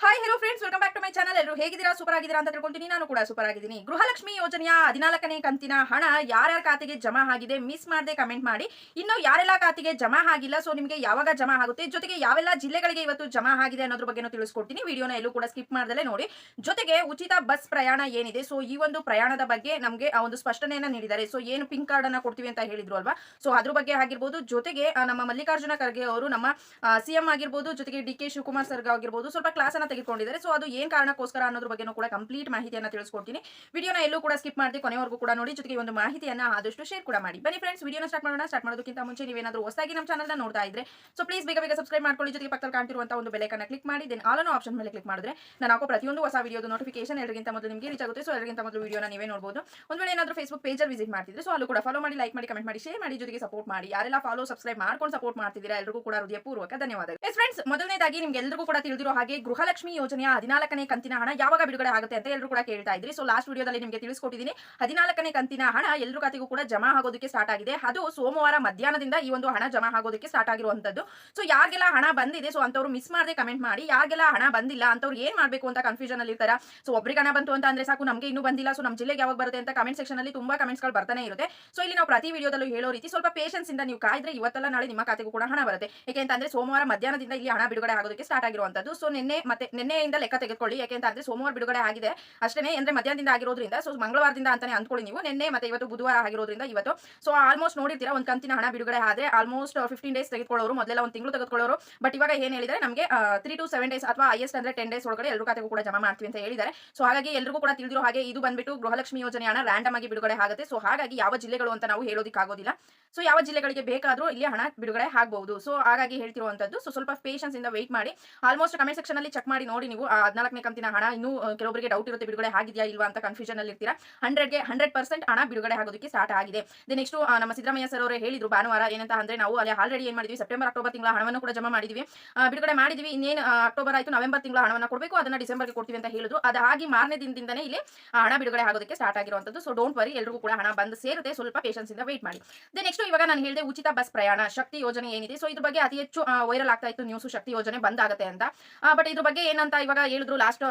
Hi hello friends welcome back to my channel ಎಲ್ಲರೂ ಹೇಗಿದ್ದೀರಾ? Super ಆಗಿದ್ದೀರಾ ಅಂತ ತಿಳ್ಕೊಂತೀನಿ. ನಾನು ಕೂಡ ಸೂಪರ್ ಆಗಿದ್ದೀನಿ. ಗೃಹಲಕ್ಷ್ಮಿ ಯೋಜನೆಯ ಹದಿನಾಲ್ಕನೇ ಕಂತಿನ ಹಣ ಯಾರ್ಯಾರ ಖಾತೆಗೆ ಜಮಾ ಆಗಿದೆ ಮಿಸ್ ಮಾಡದೆ ಕಮೆಂಟ್ ಮಾಡಿ. ಇನ್ನು ಯಾರೆಲ್ಲ ಖಾತೆಗೆ ಜಮಾ ಆಗಿಲ್ಲ ಸೊ ನಿಮಗೆ ಯಾವಾಗ ಜಮಾ ಆಗುತ್ತೆ, ಜೊತೆಗೆ ಯಾವೆಲ್ಲ ಜಿಲ್ಲೆಗಳಿಗೆ ಇವತ್ತು ಜಮಾ ಆಗಿದೆ ಅನ್ನೋದ್ರ ಬಗ್ಗೆ ತಿಳಿಸ್ಕೊಡ್ತೀನಿ. ವಿಡಿಯೋನ ಎಲ್ಲೂ ಕೂಡ ಸ್ಕಿಪ್ ಮಾಡದೆ ನೋಡಿ. ಜೊತೆಗೆ ಉಚಿತ ಬಸ್ ಪ್ರಯಾಣ ಏನಿದೆ ಸೊ ಈ ಒಂದು ಪ್ರಯಾಣದ ಬಗ್ಗೆ ನಮಗೆ ಆ ಒಂದು ಸ್ಪಷ್ಟನೆಯನ್ನ ನೀಡಿದ್ದಾರೆ. ಸೊ ಏನು ಪಿಂಕ್ ಕಾರ್ಡ್ ಅನ್ನ ಕೊಡ್ತೀವಿ ಅಂತ ಹೇಳಿದ್ರು ಅಲ್ವಾ? ಸೊ ಅದ್ರ ಬಗ್ಗೆ ಆಗಿರ್ಬೋದು, ಜೊತೆಗೆ ನಮ್ಮ ಮಲ್ಲಿಕಾರ್ಜುನ ಖರ್ಗೆ ಅವರು, ನಮ್ಮ ಸಿಎಂ ಆಗಿರ್ಬೋದು, ಜೊತೆಗೆ ಡಿ ಕೆ ಶಿವಕುಮಾರ್ ಸರ್ಗ ಆಗಿರ್ಬೋದು, ಸ್ವಲ್ಪ ಕ್ಲಾಸ್ ತೆಗೆದುಕೊಂಡಿದ್ದಾರೆ. ಸೊ ಅದು ಏನ್ ಕಾರಣಕ್ಕೋಸ್ಕರ ಅನ್ನೋದ್ರ ಬಗ್ಗೆನೂ ಕೂಡ ಕಂಪ್ಲೀಟ್ ಮಾಹಿತಿಯನ್ನ ತಿಳಿಸ್ಕೊಡ್ತೀನಿ. ವಿಡಿಯೋನ ಎಲ್ಲೂ ಕೂಡ ಸ್ಕಿಪ್ ಮಾಡಿ ಕೊನೆವರೆಗೂ ಕೂಡ ನೋಡಿ. ಜೊತೆಗೆ ಒಂದು ಮಾಹಿತಿಯನ್ನ ಆದಷ್ಟು ಶೇರ್ ಕೂಡ ಮಾಡಿ. ಬನ್ನಿ ಫ್ರೆಂಡ್ಸ್ ವಿಡಿಯೋನ ಸ್ಟಾರ್ಟ್ ಮಾಡೋಣ. ಸ್ಟಾರ್ಟ್ ಮಾಡೋದಕ್ಕಿಂತ ಮುಂಚೆ ನೀವೇನಾದರೂ ಹೊಸದಾಗಿ ನಮ್ಮ ಚಾನಲ್ನ ನೋಡ್ತಾ ಇದ್ರೆ ಸೊ ಪ್ಲೀಸ್ ಬೇಗ ಬೇಗ ಸಬ್ಸ್ಕ್ರೈಬ್ ಮಾಡ್ಕೊಳ್ಳಿ. ಜೊತೆಗೆ ಪಕ್ಕದಲ್ಲಿ ಕಾಣ್ತಿರುವಂತ ಒಂದು ಬೆಲೆಕನ್ನ ಕ್ಲಿಕ್ ಮಾಡಿ ದೆನ್ ಆಲ್ ಆಪ್ಷನ್ ಮೇಲೆ ಕ್ಲಿಕ್ ಮಾಡಿದ್ರೆ ನಾನು ಹಾಕೋ ಪ್ರತಿಯೊಂದು ಹೊಸ ವಿಡಿಯೋದು ನೋಟಿಫಿಕೇಶನ್ ಎಲ್ಲರಿಗಿಂತ ಮೊದಲು ನಿಮಗೆ ರೀಚ್ ಆಗುತ್ತೆ. ಸೊ ಎಲ್ಲರಿಗಿಂತ ಮೊದಲು ವಿಡಿಯೋನ ನೀವೇ ನೋಡಬಹುದು ಒಂದ್ ವೇಳೆ ಏನಾದರೂ ಫೇಸ್ಬುಕ್ ಪೇಜಲ್ಲಿ ವಿಸಿಟ್ ಮಾಡ್ತಿದ್ರೆ ಸೊ ಅಲ್ಲೂ ಕೂಡ ಫಾಲೋ ಮಾಡಿ ಲೈಕ್ ಮಾಡಿ ಕಮೆಂಟ್ ಮಾಡಿ ಶೇರ್ ಮಾಡಿ, ಜೊತೆಗೆ ಸಪೋರ್ಟ್ ಮಾಡಿ. ಯಾರೆಲ್ಲ ಫಾಲೋ ಸಬ್ಸ್ಕ್ರೈಬ್ ಮಾಡ್ಕೊಂಡು ಸಪೋರ್ಟ್ ಮಾಡ್ತಿದ್ದೀರಾ ಎಲ್ಲರಿಗೂ ಕೂಡ ಹೃದಯಪೂರ್ವಕ ಧನ್ಯವಾದಗಳು. ಎಸ್ ಫ್ರೆಂಡ್ಸ್ ಮೊದಲನೇದಾಗಿ ನಿಮ್ಗೆ ಎಲ್ಲರಿಗೂ ಕೂಡ ತಿಳಿದಿರೋ ಹಾಗೆ ಗೃಹಲಕ್ಷ್ಮಿ ಯೋಜನೆಯ ಹದಿನಾಲ್ಕನೇ ಕಂತಿನ ಹಣ ಯಾವಾಗ ಬಿಡುಗಡೆ ಆಗುತ್ತೆ ಅಂತ ಎಲ್ಲರೂ ಕೂಡ ಕೇಳ್ತಾ ಇದ್ರಿ. ಸೊ ಲಾಸ್ಟ್ ವಿಡಿಯೋದಲ್ಲಿ ನಿಮಗೆ ತಿಳಿಸ್ಕೊಟ್ಟಿದ್ದೀನಿ ಹದಿನಾಲ್ಕನೇ ಕಂತಿನ ಹಣ ಎಲ್ಲರೂ ಖಾತೆಗೂ ಕೂಡ ಜಮಾ ಆಗೋದಕ್ಕೆ ಸ್ಟಾರ್ಟ್ ಆಗಿದೆ. ಅದು ಸೋಮವಾರ ಮಧ್ಯಾಹ್ನದಿಂದ ಈ ಒಂದು ಹಣ ಜಮಾ ಆಗೋದಕ್ಕೆ ಸ್ಟಾರ್ಟ್ ಆಗಿರುವಂತದ್ದು. ಸೊ ಯಾರಿಗೆಲ್ಲ ಹಣ ಬಂದಿದೆ ಸೊ ಅಂತವ್ರು ಮಿಸ್ ಮಾಡದೆ ಕಮೆಂಟ್ ಮಾಡಿ. ಯಾರಿಗೆಲ್ಲ ಹಣ ಬಂದಿಲ್ಲ, ಅಂತವ್ರು ಏನ್ ಮಾಡಬೇಕು ಅಂತ ಕನ್ಫ್ಯೂಷನ್ ಅಲ್ಲಿ ಇರ್ತಾರ? ಸೊ ಒಬ್ರಿಗೆ ಹಣ ಬಂತು ಅಂತ ಅಂದ್ರೆ ಸಾಕು, ನಮಗೆ ಇನ್ನೂ ಬಂದಿಲ್ಲ. ಸೊ ನಮ್ಮ ಜಿಲ್ಲೆಗೆ ಯಾವಾಗ ಬರುತ್ತೆ ಅಂತ ಕಮೆಂಟ್ ಸೆಕ್ಷನ್ ಅಲ್ಲಿ ತುಂಬಾ ಕಮೆಂಟ್ಸ್ಗಳು ಬರ್ತಾನೆ ಇರುತ್ತೆ. ಸೊ ಇಲ್ಲಿ ನಾವು ಪ್ರತಿ ವಿಡಿಯೋದಲ್ಲೂ ಹೇಳೋ ರೀತಿ ಸ್ವಲ್ಪ ಪೇಷನ್ಸ್ ಇಂದ ನೀವು ಕಾಯ್ದ್ರೆ ಇವತ್ತೆಲ್ಲ ನಾಳೆ ನಿಮ್ಮ ಖಾತೆಗೂ ಕೂಡ ಹಣ ಬರುತ್ತೆ. ಯಾಕೆ ಅಂತಂದ್ರೆ ಸೋಮವಾರ ಮಧ್ಯಾಹ್ನದಿಂದ ಇಲ್ಲಿ ಹಣ ಬಿಡುಗಡೆ ಆಗೋದಕ್ಕೆ ಸ್ಟಾರ್ಟ್ ಆಗಿರುವಂತದ್ದು. ಸೊ ನಿನ್ನೆ ಮತ್ತೆ ನಿನ್ನೆಯಿಂದ ಲೆಕ್ಕ ತೆಗೆದುಕೊಳ್ಳಿ. ಯಾಕೆ ಅಂತಂದ್ರೆ ಸೋಮವಾರ ಬಿಡುಗಡೆ ಆಗಿದೆ. ಅಷ್ಟೇ ಅಂದ್ರೆ ಮಧ್ಯಾಹ್ನದಿಂದ ಆಗಿರೋದ್ರಿಂದ ಸೊ ಮಂಗಳವಾರದಿಂದ ಅಂತಾನೆ ಅಂದ್ಕೊಳ್ಳಿ ನೀವು. ನಿನ್ನೆ ಮತ್ತೆ ಇವತ್ತು ಬುಧವಾರ ಆಗಿರೋದ್ರಿಂದ ಇವತ್ತು. ಸೊ ಆಲ್ಮೋಸ್ಟ್ ನೋಡಿರ್ತೀರಾ, ಒಂದು ಕಂತಿನ ಹಣ ಬಿಡುಗಡೆ ಆದ್ರೆ ಆಲ್ಮೋಸ್ಟ್ ಫಿಫ್ಟೀನ್ ಡೇಸ್ ತೆಗೆದುಕೊಳ್ಳೋರು, ಮೊದಲೆಲ್ಲ ಒಂದು ತಿಂಗಳು ತೆಗೆದುಕೊಳ್ಳೋರು. ಬಟ್ ಇವಾಗ ಏನ್ ಹೇಳಿದ್ರೆ, ನಮಗೆ ತ್ರೀ ಟು ಸೆವೆನ್ ಡೇಸ್ ಅಥವಾ ಹೈಯೆಸ್ಟ್ ಅಂದ್ರೆ ಟೆನ್ ಡೇಸ್ ಒಳಗಡೆ ಎಲ್ಲರೂ ಖಾತೆಗೂ ಕೂಡ ಜಮಾ ಮಾಡ್ತೀವಿ ಅಂತ ಹೇಳಿದ್ದಾರೆ. ಸೊ ಹಾಗಾಗಿ ಎಲ್ಲರಿಗೂ ಕೂಡ ತಿಳಿದಿರೋ ಹಾಗೆ ಇದು ಬಂದ್ಬಿಟ್ಟು ಗೃಹಲಕ್ಷ್ಮಿ ಯೋಜನೆ ಹಣ ರ್ಯಾಂಡಮ್ ಆಗಿ ಬಿಡುಗಡೆ ಆಗುತ್ತೆ. ಸೊ ಹಾಗಾಗಿ ಯಾವ ಜಿಲ್ಲೆಗಳು ಅಂತ ನಾವು ಹೇಳೋದಕ್ಕಾಗೋದಿಲ್ಲ ಸೊ ಯಾವ ಜಿಲ್ಲೆಗಳಿಗೆ ಬೇಕಾದರೂ ಇಲ್ಲಿ ಹಣ ಬಿಡುಗಡೆ ಆಗಬಹುದು. ಸೊ ಹಾಗಾಗಿ ಹೇಳ್ತಿರುವಂತದ್ದು ಸೊ ಸ್ವಲ್ಪ ಪೇಷನ್ಸ್ ಇಂದ ವೆಯ್ಟ್ ಮಾಡಿ. ಆಲ್ಮೋಸ್ಟ್ ಕಮೆಂಟ್ ಸೆಕ್ಷನ್ ಅಲ್ಲಿ ಚೆಕ್ ಮಾಡಿ. ನೋಡಿ ನೀವು ಹದಿನಾಲ್ಕನೇ ಕಂತಿನ ಹಣ ಇನ್ನೂ ಕೆಲವೊಬ್ಬರಿಗೆ ಡೌಟ್ ಇರುತ್ತೆ, ಬಿಡುಗಡೆ ಆಗಿದೆಯಾ ಇಲ್ವಾ ಅಂತ ಕನ್ಫ್ಯೂಷನ್ ಅಲ್ಲಿ ಇರ್ತೀರಾ? ಹಂಡ್ರೆಡ್ಗೆ ಹಂಡ್ರೆಡ್ ಪರ್ಸೆಂಟ್ ಹಣ ಬಿಡುಗಡೆ ಆಗೋದಕ್ಕೆ ಸ್ಟಾರ್ಟ್ ಆಗಿದೆ. ನೆಕ್ಸ್ಟ್ ನಮ್ಮ ಸಿದ್ದರಾಮಯ್ಯ ಸರ್ ಅವರೇ ಹೇಳಿದ್ರು, ಭಾನುವಾರ ಏನಂತ ಅಂದ್ರೆ ನಾವು ಅಲ್ಲಿ ಆಲ್ರೆಡಿ ಏನ್ ಮಾಡಿದ್ವಿ ಸೆಪ್ಟೆಂಬರ್ ಅಕ್ಟೋಬರ್ ತಿಂಗಳ ಹಣವನ್ನು ಕೂಡ ಜಮಾ ಮಾಡಿದ್ವಿ. ಬಿಡುಗಡೆ ಮಾಡಿದ್ವಿ, ಇನ್ನೇನು ಅಕ್ಟೋಬರ್ ಆಯ್ತು ನವೆಂಬರ್ ತಿಂಗಳ ಹಣವನ್ನು ಕೊಡಬೇಕು, ಅದನ್ನ ಡಿಸೆಂಬರ್ಗೆ ಕೊಡ್ತೀವಿ ಅಂತ ಹೇಳಿದ್ರು. ಅದಾಗಿ ಮಾರನೇ ದಿನದಿಂದನೇ ಇಲ್ಲಿ ಹಣ ಬಿಡುಗಡೆ ಆಗೋದಕ್ಕೆ ಸ್ಟಾರ್ಟ್ ಆಗಿರುವಂತದ್ದು. ಸೊ ಡೋಂಟ್ ವರಿ ಎಲ್ಲರಿಗೂ ಕೂಡ ಹಣ ಬಂದು ಸೇರುತ್ತೆ, ಸ್ವಲ್ಪ ಪೇಷನ್ಸ್ ಇಂದ ವೇಟ್ ಮಾಡಿ. ನೆಕ್ಸ್ಟ್ ಇವಾಗ ನಾನು ಹೇಳಿದೆ ಉಚಿತ ಬಸ್ ಪ್ರಯಾಣ, ಶಕ್ತಿ ಯೋಜನೆ ಏನಿದೆ. ಸೊ ಇದ್ರ ಬಗ್ಗೆ ಅತಿ ಹೆಚ್ಚು ವೈರಲ್ ಆಗ್ತಾ ಇತ್ತು ನ್ಯೂಸ್ ಶಕ್ತಿ ಯೋಜನೆ ಬಂದಾಗುತ್ತೆ ಅಂತ. ಬಟ್ ಇದ್ರ ಬಗ್ಗೆ ಏನಂತ ಇವಾಗ ಹೇಳಿದ್ರು ಲಾಸ್ಟ್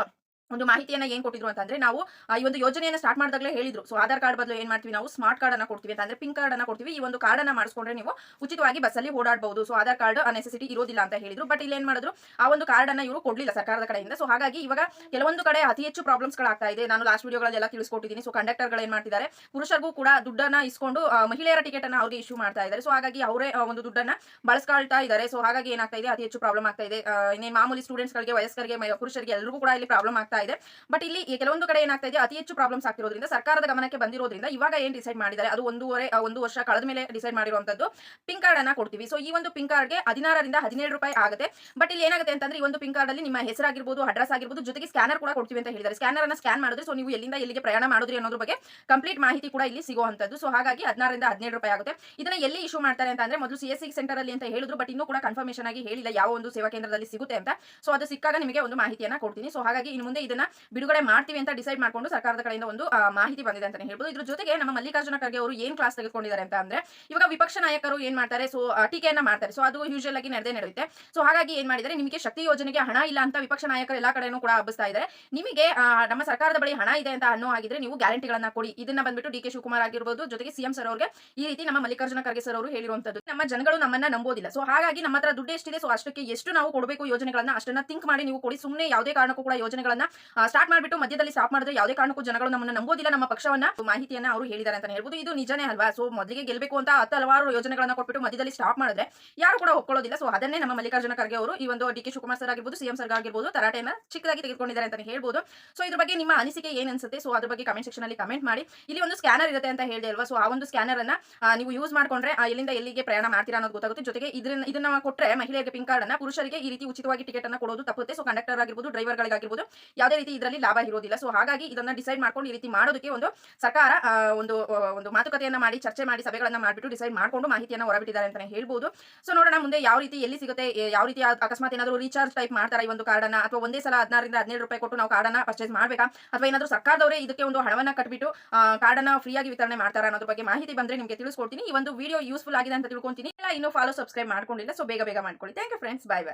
ಒಂದು ಮಾಹಿತಿಯನ್ನ ಏನ್ ಕೊಟ್ಟಿದ್ರು ಅಂತಂದ್ರೆ ನಾವು ಈ ಒಂದು ಯೋಜನೆಯನ್ನ ಸ್ಟಾರ್ಟ್ ಮಾಡಿದಾಗಲೇ ಹೇಳಿದ್ರು. ಸೊ ಆಧಾರ್ ಕಾರ್ಡ್ ಬದಲು ಏನ್ ಮಾಡ್ತೀವಿ ನಾವು? ಸ್ಮಾರ್ಟ್ ಕಾರ್ಡ್ ಅನ್ನ ಕೊಡ್ತೀವಿ ಅಂತಂದ್ರೆ ಪಿಂಕ್ ಕಾರ್ಡ್ ಅನ್ನ ಕೊಡ್ತೀವಿ. ಈ ಒಂದು ಕಾರ್ಡ್ ಅನ್ನ ಮಾಡಿಸ್ಕೊಂಡ್ರೆ ನೀವು ಉಚಿತವಾಗಿ ಬಸ್ಸಲ್ಲಿ ಓಡಾಡಬಹುದು ಸೊ ಆಧಾರ್ ಕಾರ್ಡ್ ನೆಸೆಸಿಟಿ ಇರೋದಿಲ್ಲ ಅಂತ ಹೇಳಿದ್ರು. ಬಟ್ ಇಲ್ಲಿ ಏನ್ ಮಾಡಿದ್ರು? ಆ ಒಂದು ಕಾರ್ಡ್ ಅನ್ನ ಇವರು ಕೊಡ್ಲಿಲ್ಲ ಸರ್ಕಾರದ ಕಡೆಯಿಂದ. ಸೊ ಹಾಗಾಗಿ ಇವಾಗ ಕೆಲವೊಂದು ಕಡೆ ಅತಿ ಹೆಚ್ಚು ಪ್ರಾಬ್ಲಮ್ಸ್ ಗಳಾಗ್ತಾ ಇದೆ. ನಾನು ಲಾಸ್ಟ್ ವಿಡಿಯೋಗಳೆಲ್ಲ ತಿಳಿಸ್ಕೊಟ್ಟಿದ್ದೀನಿ ಸೊ ಕಂಡಕ್ಟರ್ಗಳು ಏನ್ ಮಾಡ್ತಿದ್ದಾರೆ? ಪುರುಷರಿಗೂ ಕೂಡ ದುಡ್ಡನ್ನ ಇಸ್ಕೊಂಡು ಮಹಿಳೆಯರ ಟಿಕೆಟ್ ಅನ್ನ ಅವ್ರಿಗೆ ಇಶ್ಯೂ ಮಾಡ್ತಾ ಇದ್ದಾರೆ. ಸೊ ಹಾಗಾಗಿ ಅವರೇ ಒಂದು ದುಡ್ಡನ್ನ ಬಳಸ್ಕೊಳ್ತಾ ಇದ್ದಾರೆ. ಸೊ ಹಾಗಾಗಿ ಏನಾಗ್ತಾ ಇದೆ? ಅತಿ ಹೆಚ್ಚು ಪ್ರಾಬ್ಲಮ್ ಆಗ್ತಾ ಇದೆ. ಇನ್ನೇನು ಮಾಮೂಲಿ ಸ್ಟೂಡೆಂಟ್ಸ್ ಗಳಿಗೆ, ವಯಸ್ಕರಿಗೆ ಪುರುಷರಿಗೆ ಎಲ್ಲರಿಗೂ ಕೂಡ ಇಲ್ಲಿ ಪ್ರಾಬ್ಲಮ್ ಆಗ್ತಾ ಇದೆ. ಬಟ್ ಇಲ್ಲಿ ಕೆಲವೊಂದು ಕಡೆ ಏನಾಗ್ತಾ ಇದೆ, ಅತಿ ಹೆಚ್ಚು ಪ್ರಾಬ್ಲಮ್ಸ್ ಆಗ್ತಿರೋದ್ರಿಂದ, ಸರ್ಕಾರದ ಗಮನಕ್ಕೆ ಬಂದಿರೋದ್ರಿಂದ ಇವಾಗ ಏನ್ ಡಿಸೈಡ್ ಮಾಡಿದ್ದಾರೆ, ಅದು ಒಂದೂವರೆ ಒಂದು ವರ್ಷ ಕಳೆದ ಮೇಲೆ ಡಿಸೈಡ್ ಮಾಡಿರುವಂತದ್ದು ಪಿಂಕ್ ಕಾರ್ಡ್ ಅನ್ನ ಕೊಡ್ತೀವಿ. ಸೊ ಈ ಒಂದು ಪಿಂಕ್ ಕಾರ್ಡ್ಗೆ ಹದಿನಾರರಿಂದ ಹದಿನೇಳು ರೂಪಾಯಿ ಆಗುತ್ತೆ. ಬಟ್ ಇಲ್ಲಿ ಏನಾಗುತ್ತೆ ಅಂತಂದ್ರೆ, ಈ ಒಂದು ಪಿಂಕ್ ಕಾರ್ಡ್ ಅಲ್ಲಿ ನಿಮ್ಮ ಹೆಸರಾಗಿರ್ಬೋದು ಅಡ್ರೆಸ್ ಆಗಿರ್ಬೋದು, ಜೊತೆಗೆ ಸ್ಕ್ಯಾನರ್ ಕೂಡ ಕೊಡ್ತೀವಿ ಅಂತ ಹೇಳಿದ್ದಾರೆ. ಸ್ಕ್ಯಾನರ್ ಅನ್ನ ಸ್ಕ್ಯಾನ್ ಮಾಡಿದ್ರೆ ಸೊ ನೀವು ಎಲ್ಲಿಂದ ಎಲ್ಲಿಗೆ ಪ್ರಯಾಣ ಮಾಡಿದ್ರಿ ಅನ್ನೋದ್ರ ಬಗ್ಗೆ ಕಂಪ್ಲೀಟ್ ಮಾಹಿತಿ ಕೂಡ ಇಲ್ಲಿ ಸಿಗುವಂತದ್ದು. ಸೊ ಹಾಗಾಗಿ ಹದಿನಾರರಿಂದ ಹದಿನೇಳು ರೂಪಾಯಿ ಆಗುತ್ತೆ. ಇದನ್ನ ಎಲ್ಲಿ ಇಶ್ಯೂ ಮಾಡ್ತಾರೆ ಅಂತ ಅಂದ್ರೆ, ಮೊದಲು ಸಿ ಎಸ್ ಸಿ ಸೆಂಟರ್ ಅಲ್ಲಿ ಅಂತ ಹೇಳಿದ್ರು ಬಟ್ ಇನ್ನೂ ಕೂಡ ಕನ್ಫರ್ಮೇಶನ್ ಆಗಿ ಹೇಳಿಲ್ಲ ಯಾವ ಒಂದು ಸೇವಾ ಕೇಂದ್ರದಲ್ಲಿ ಸಿಗುತ್ತೆ ಅಂತ. ಸೊ ಅದು ಸಿಕ್ಕಾಗ ನಿಮಗೆ ಒಂದು ಮಾಹಿತಿಯನ್ನ ಕೊಡ್ತೀನಿ. ಸೊ ಹಾಗಾಗಿ ಇನ್ನು ಮುಂದೆ ಇದನ್ನ ಬಿಡುಗಡೆ ಮಾಡ್ತೀವಿ ಅಂತ ಡಿಸೈಡ್ ಮಾಡ್ಕೊಂಡು ಸರ್ಕಾರದ ಕಡೆಯಿಂದ ಒಂದು ಮಾಹಿತಿ ಬಂದಿದೆ ಅಂತಾನೆ ಹೇಳ್ಬೋದು. ಇದ್ರ ಜೊತೆಗೆ ನಮ್ಮ ಮಲ್ಲಿಕಾರ್ಜುನ ಖರ್ಗೆ ಅವರು ಏನ್ ಕ್ಲಾಸ್ ತೆಗೆದುಕೊಂಡಿದ್ದಾರೆ ಅಂತ ಅಂದ್ರೆ, ಇವಾಗ ವಿಪಕ್ಷ ನಾಯಕರು ಏನ್ ಮಾಡ್ತಾರೆ? ಸೊ ಟೀಕೆಯನ್ನ ಮಾಡ್ತಾರೆ. ಸೊ ಅದು ಯೂಶಲ್ ಆಗಿ ನಡೆದೇ ನಡೆಯುತ್ತೆ. ಸೊ ಹಾಗಾಗಿ ಏನ್ ಮಾಡಿದರೆ ನಿಮಗೆ ಶಕ್ತಿ ಯೋಜನೆಗೆ ಹಣ ಇಲ್ಲ ಅಂತ ವಿಪಕ್ಷ ನಾಯಕರು ಎಲ್ಲಾ ಕಡೆನೂ ಕೂಡ ಹಬ್ಬಿಸ್ತಾ ಇದ್ದಾರೆ. ನಿಮಗೆ ನಮ್ಮ ಸರ್ಕಾರದ ಬಳಿ ಹಣ ಇದೆ ಅಂತ ಅನ್ನೋ ಆಗಿದ್ರೆ ನೀವು ಗ್ಯಾರಂಟಿಗಳನ್ನ ಕೊಡಿ. ಇದನ್ನ ಬಂದ್ಬಿಟ್ಟು ಡಿ ಕೆ ಶಿವಕುಮಾರ್ ಆಗಿರ್ಬೋದು, ಜೊತೆಗೆ ಸಿಎಂ ಸರ್ ಅವರಿಗೆ ಈ ರೀತಿ ನಮ್ಮ ಮಲ್ಲಿಕಾರ್ಜುನ ಖರ್ಗೆ ಸರ್ ಅವರು ಹೇಳಿರುವಂತದ್ದು. ನಮ್ಮ ಜನಗಳು ನಮ್ಮನ್ನ ನಂಬೋದಿಲ್ಲ. ಸೊ ಹಾಗಾಗಿ ನಮ್ಮ ಹತ್ರ ದುಡ್ಡು ಎಷ್ಟಿದೆ? ಸೊ ಅಷ್ಟಕ್ಕೆ ಎಷ್ಟು ನಾವು ಕೊಡಬೇಕು ಯೋಜನೆಗಳನ್ನ? ಅಷ್ಟನ್ನ ಥಿಂಕ್ ಮಾಡಿ ನೀವು ಕೊಡಿ. ಸುಮ್ಮನೆ ಯಾವುದೇ ಕಾರಣಕ್ಕೂ ಕೂಡ ಯೋಜನೆಗಳನ್ನ ಸ್ಟಾರ್ಟ್ ಮಾಡಿಬಿಟ್ಟು ಮಧ್ಯದಲ್ಲಿ ಸ್ಟಾಪ್ ಮಾಡಿದ್ರೆ ಯಾವುದೇ ಕಾರಣಕ್ಕೂ ಜನಗಳು ನಮ್ಮನ್ನ ನಂಬೋದಿಲ್ಲ, ನಮ್ಮ ಪಕ್ಷವನ್ನ. ಮಾಹಿತಿಯನ್ನ ಅವರು ಹೇಳಿದ್ದಾರೆ ಅಂತ ಹೇಳ್ಬೋದು. ಇದು ನಿಜನೇ ಅಲ್ವಾ? ಸೊ ಮೊದಲಿಗೆ ಗೆಲ್ಬೇಕು ಅಂತ ಹಲವಾರು ಯೋಜನೆಗಳನ್ನ ಕೊಟ್ಬಿಟ್ಟು ಮಧ್ಯದಲ್ಲಿ ಸ್ಟಾಪ್ ಮಾಡಿದ್ರೆ ಯಾರು ಕೂಡ ಒಪ್ಕೊಳ್ಳೋದಿಲ್ಲ. ಸೊ ಅದನ್ನೇ ನಮ್ಮ ಮಲ್ಲಿಕಾರ್ಜುನ ಖರ್ಗೆ ಅವರು ಈ ಒಂದು ಡಿ ಕೆ ಶಿವಕುಮಾರ್ ಸರ್ ಆಗಿರ್ಬೋದು ಸಿಎಂ ಸರ್ ಆಗಿರ್ಬೋದು ತರಾಟೆಯನ್ನ ಚಿಕ್ಕದಾಗಿ ತೆಗೆದುಕೊಂಡಿದ್ದಾರೆ ಅಂತ ಹೇಳ್ಬೋದು. ಸೊ ಇದ್ರ ಬಗ್ಗೆ ನಿಮ್ಮ ಅನಿಸಿಕೆ ಏನ್ ಅನ್ಸುತ್ತೆ? ಸೊ ಅದ್ರ ಬಗ್ಗೆ ಕಮೆಂಟ್ ಸೆಕ್ಷನ್ ಅಲ್ಲಿ ಕಮೆಂಟ್ ಮಾಡಿ. ಇಲ್ಲಿ ಒಂದು ಸ್ಕ್ಯಾನರ್ ಇರುತ್ತೆ ಅಂತ ಹೇಳಿದೆ ಅಲ್ವಾ? ಸೊ ಆ ಒಂದು ಸ್ಕ್ಯಾನರ್ ಅನ್ನ ನೀವು ಯೂಸ್ ಮಾಡ್ಕೊಂಡ್ರೆ ಎಲ್ಲಿಂದ ಎಲ್ಲಿಗೆ ಪ್ರಯಾಣ ಮಾಡ್ತೀರಾ ಅನ್ನೋದು ಗೊತ್ತಾಗುತ್ತೆ. ಜೊತೆಗೆ ಇದನ್ನ ಇದನ್ನ ಕೊಟ್ಟರೆ ಮಹಿಳೆಯರಿಗೆ ಪಿಂಕ್ ಕಾರ್ಡ್ ಅನ್ನ ಪುರುಷರಿಗೆ ಈ ರೀತಿ ಉಚಿತವಾಗಿ ಟಿಕೆಟ್ ಅನ್ನ ಕೊಡೋದು ತಪ್ಪುತ್ತೆ. ಸೊ ಕಂಡಕ್ಟರ್ ಆಗಿರ್ಬೋದು ಡ್ರೈವರ್ ಗಳಿಗಾಗಿರ್ಬೋದು ಯಾವುದೇ ರೀತಿ ಇದರಲ್ಲಿ ಲಾಭ ಇರೋದಿಲ್ಲ. ಸೊ ಹಾಗಾಗಿ ಇದನ್ನ ಡಿಸೈಡ್ ಮಾಡ್ಕೊಂಡು ಈ ರೀತಿ ಮಾಡೋದಕ್ಕೆ ಒಂದು ಸರ್ಕಾರ ಒಂದು ಒಂದು ಮಾತುಕತೆಯನ್ನ ಮಾಡಿ, ಚರ್ಚೆ ಮಾಡಿ, ಸಭೆಗಳನ್ನ ಮಾಡಿಬಿಟ್ಟು ಡಿಸೈಡ್ ಮಾಡ್ಕೊಂಡು ಮಾಹಿತಿಯನ್ನ ಹೊರಬಿಟ್ಟಿದ್ದಾರೆ ಅಂತಾನೆ ಹೇಳ್ಬೋದು. ಸೊ ನೋಡೋಣ ಮುಂದೆ ಯಾವ ರೀತಿ ಎಲ್ಲಿ ಸಿಗುತ್ತೆ ಯಾವ ರೀತಿ ಅಕಸ್ಮಾತ್ ಏನಾದರೂ ರೀಚಾರ್ಜ್ ಟೈಪ್ ಮಾಡ್ತಾರೆ ಈ ಒಂದು ಕಾರ್ಡನ್ನ ಅಥವಾ ಒಂದೇ ಸಲ ಹದಿನಾರರಿಂದ ಹದಿನೇಳು ರೂಪಾಯಿ ಕೊಟ್ಟು ನಾವು ಕಾರ್ಡನ್ನ ಪರ್ಚೇಸ್ ಮಾಡಬೇಕಾ? ಅಥವಾ ಏನಾದರೂ ಸರ್ಕಾರದವರೇ ಇದಕ್ಕೆ ಒಂದು ಹಣವನ್ನ ಕಟ್ಬಿಟ್ಟು ಕಾರ್ಡನ್ನು ಫ್ರೀಯಾಗಿ ವಿತರಣೆ ಮಾಡ್ತಾರಾ ಅನ್ನೋದ್ರ ಬಗ್ಗೆ ಮಾಹಿತಿ ಬಂದ್ರೆ ನಿಮಗೆ ತಿಳಿಸ್ಕೊಡ್ತೀನಿ. ಈ ಒಂದು ವಿಡಿಯೋ ಯೂಸ್ಫುಲ್ ಆಗಿದೆ ಅಂತ ತಿಳ್ಕೊಂತೀನಿ. ಇಲ್ಲ, ಇನ್ನೂ ಫಾಲೋ ಸಬ್ಸ್ಕ್ರೈಬ್ ಮಾಡ್ಕೊಂಡಿಲ್ಲ. ಸೊ ಬೇಗ ಬೇಗ ಮಾಡ್ಕೊಳ್ಳಿ. Thank you friends bye bye